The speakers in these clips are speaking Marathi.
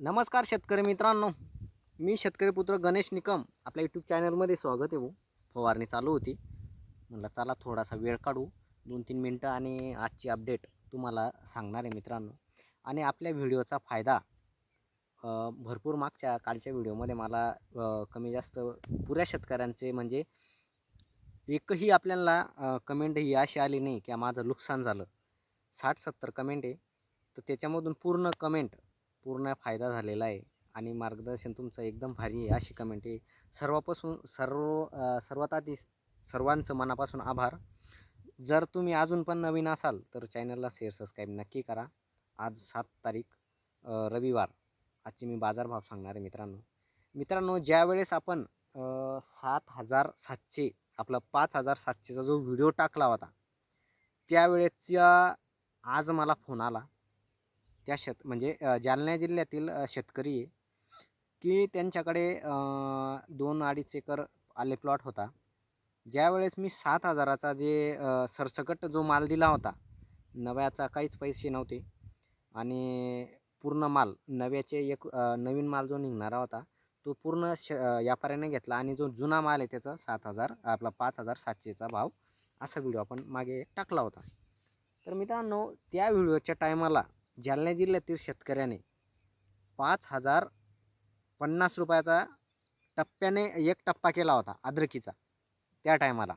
नमस्कार शेतकरी मित्रांनो. मी शेतकरी पुत्र गणेश निकम. आपल्या यूट्यूब चॅनलमध्ये स्वागत आहे भाऊ. फवारणी चालू होती. म्हटलं चला थोडासा वेळ काढू. दोन तीन मिनटं आणि आजची अपडेट तुम्हाला सांगणार आहे मित्रांनो. आणि आपल्या व्हिडिओचा फायदा भरपूर मागच्या कालच्या व्हिडिओमध्ये मला कमी जास्त पुऱ्या शेतकऱ्यांचे म्हणजे एकही आपल्याला कमेंट ही अशी आली नाही की माझं नुकसान झालं. साठ सत्तर कमेंट आहे. तर त्याच्यामधून पूर्ण कमेंट पूर्ण फायदा झालेला आहे. आणि मार्गदर्शन तुमचं एकदम भारी आहे अशी कमेंट आहे. सर्वापासून सर्व सर्वात आधी सर्वांचं मनापासून आभार. जर तुम्ही अजून पण नवीन असाल तर चॅनलला शेअर सबस्क्राईब नक्की करा. आज सात तारीख रविवार. आजचे मी बाजारभाव सांगणार आहे मित्रांनो. मित्रांनो ज्यावेळेस आपण सात हजार सातशे आपला पाच हजार सातशेचा जो व्हिडिओ टाकला होता त्यावेळेसच्या आज मला फोन आला. त्या शेत म्हणजे जालना जिल्ह्यातील शेतकरी आहे की त्यांच्याकडे दोन अडीच एकर आले प्लॉट होता. ज्यावेळेस मी सात हजाराचा जे सरसकट जो माल दिला होता नव्याचा काहीच पैसे नव्हते आणि पूर्ण माल नव्याचे एक नवीन माल जो निघणारा होता तो पूर्ण श व्यापाऱ्याने घेतला आणि जो जुना माल आहे त्याचा सात हजार आपला पाच हजार सातशेचा भाव असा व्हिडिओ आपण मागे टाकला होता. तर मित्रांनो त्या व्हिडिओच्या टायमाला जालना जिल्ह्यातील शेतकऱ्याने पाच हजार पन्नास रुपयाचा टप्प्याने एक टप्पा केला होता अद्रकीचा त्या टायमाला.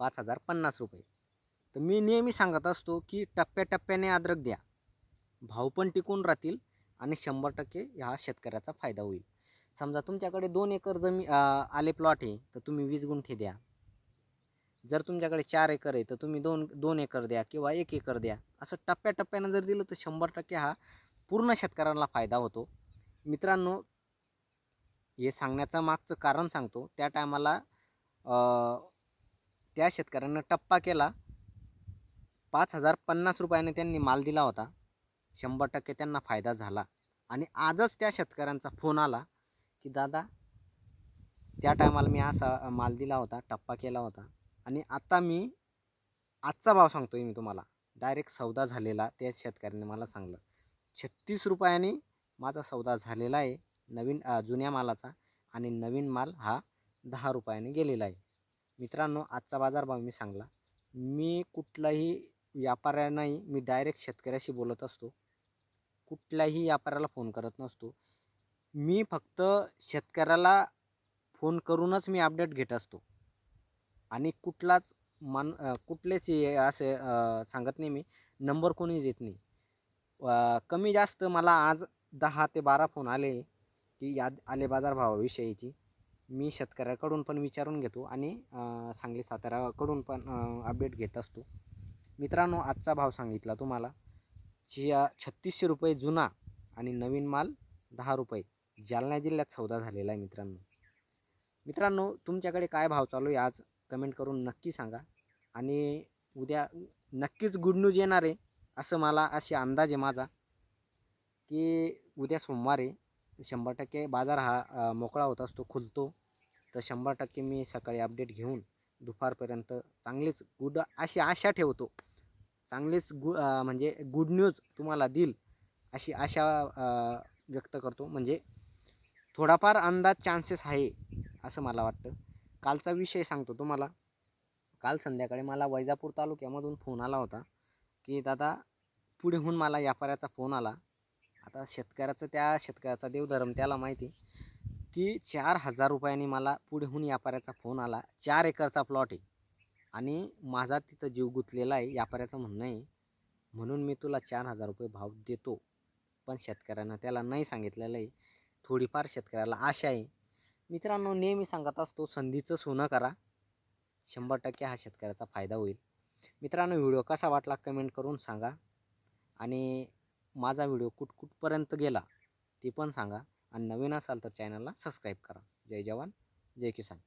पाच हजार पन्नास रुपये. तर मी नेहमी सांगत असतो की टप्प्याटप्प्याने अद्रक द्या. भाव पण टिकून राहतील आणि शंभर टक्के ह्या शेतकऱ्याचा फायदा होईल. समजा तुमच्याकडे दोन एकर जमी आले प्लॉट आहे तर तुम्ही वीस गुंठे द्या. जर तुमच्याकडे चार एकर आहे तर तुम्ही दोन दोन एकर द्या किंवा एक एकर द्या. असं टप्प्याटप्प्यानं जर दिलं तर शंभर टक्के हा पूर्ण शेतकऱ्यांना फायदा होतो. मित्रांनो हे सांगण्याचं मागचं कारण सांगतो. त्या टायमाला त्या शेतकऱ्यांना टप्पा केला. पाच हजार पन्नास रुपयाने त्यांनी माल दिला होता. शंभर टक्के त्यांना फायदा झाला. आणि आजच त्या शेतकऱ्यांचा फोन आला की दादा त्या टायमाला मी असा माल दिला होता टप्पा केला होता. आणि आता मी आजचा भाव सांगतो आहे मी तुम्हाला. डायरेक्ट सौदा झालेला त्या शेतकऱ्याने मला सांगलं. छत्तीस रुपयाने माझा सौदा झालेला आहे नवीन जुन्या मालाचा आणि नवीन माल हा दहा रुपयाने गेलेला आहे. मित्रांनो आजचा बाजारभाव मी सांगला. मी कुठलाही व्यापाऱ्या नाही मी डायरेक्ट शेतकऱ्याशी बोलत असतो. कुठल्याही व्यापाऱ्याला फोन करत नसतो. मी फक्त शेतकऱ्याला फोन करूनच मी अपडेट घेत असतो. आणि कुठलाच मान कुठलेच हे असे सांगत नाही मी. नंबर कोणी देत नाही. कमी जास्त मला आज दहा ते बारा फोन आले की याद आले बाजार भावाविषयीची मी शेतकऱ्याकडून पण विचारून घेतो आणि सांगली साताऱ्याकडून पण अपडेट घेत असतो. मित्रांनो आजचा भाव सांगितला तुम्हाला. चिया छत्तीसशे रुपये जुना आणि नवीन माल दहा रुपये. जालना जिल्ह्यात सौदा झालेला आहे मित्रांनो. मित्रांनो तुमच्याकडे काय भाव चालू आहे आज? कमेंट करून नक्की सांगा. आणि उद्या नक्कीच गुड न्यूज येणार आहे असं मला अशी अंदाज आहे माझा की उद्या सोमवारी शंभर टक्के बाजार हा मोकळा होत असतो खुलतो. तर शंभर टक्के मी सकाळी अपडेट घेऊन दुपारपर्यंत चांगलीच गुड अशी आशा ठेवतो. चांगलीच गु म्हणजे गुड न्यूज तुम्हाला देईल अशी आशा व्यक्त करतो. म्हणजे थोडाफार अंदाज चान्सेस आहे असं मला वाटतं. कालचा विषय सांगतो तुम्हाला. काल संध्याकाळी मला वैजापूर तालुक्यामधून फोन आला होता की दादा पुढेहून मला व्यापाऱ्याचा फोन आला. आता शेतकऱ्याचं त्या शेतकऱ्याचा देवधर्म त्याला माहिती की चार हजार रुपयांनी मला पुढेहून व्यापाऱ्याचा फोन आला. चार एकरचा प्लॉट आहे. आणि माझा तिथं जीव गुंतलेला आहे व्यापाऱ्याचं म्हणणं आहे म्हणून मी तुला चार हजार रुपये भाव देतो. पण शेतकऱ्यांना त्याला नाही सांगितलेलं आहे. थोडीफार शेतकऱ्याला आशा आहे मित्रांनो नेहमी सांगत असतो संधीचं सोनं करा. शंभर टक्के हा शेतकऱ्याचा फायदा होईल. मित्रांनो व्हिडिओ कसा वाटला कमेंट करून सांगा. आणि माझा व्हिडिओ कुठकुठपर्यंत गेला ते पण सांगा. आणि नवीन असाल तर चॅनलला सबस्क्राईब करा. जय जवान जय किसान.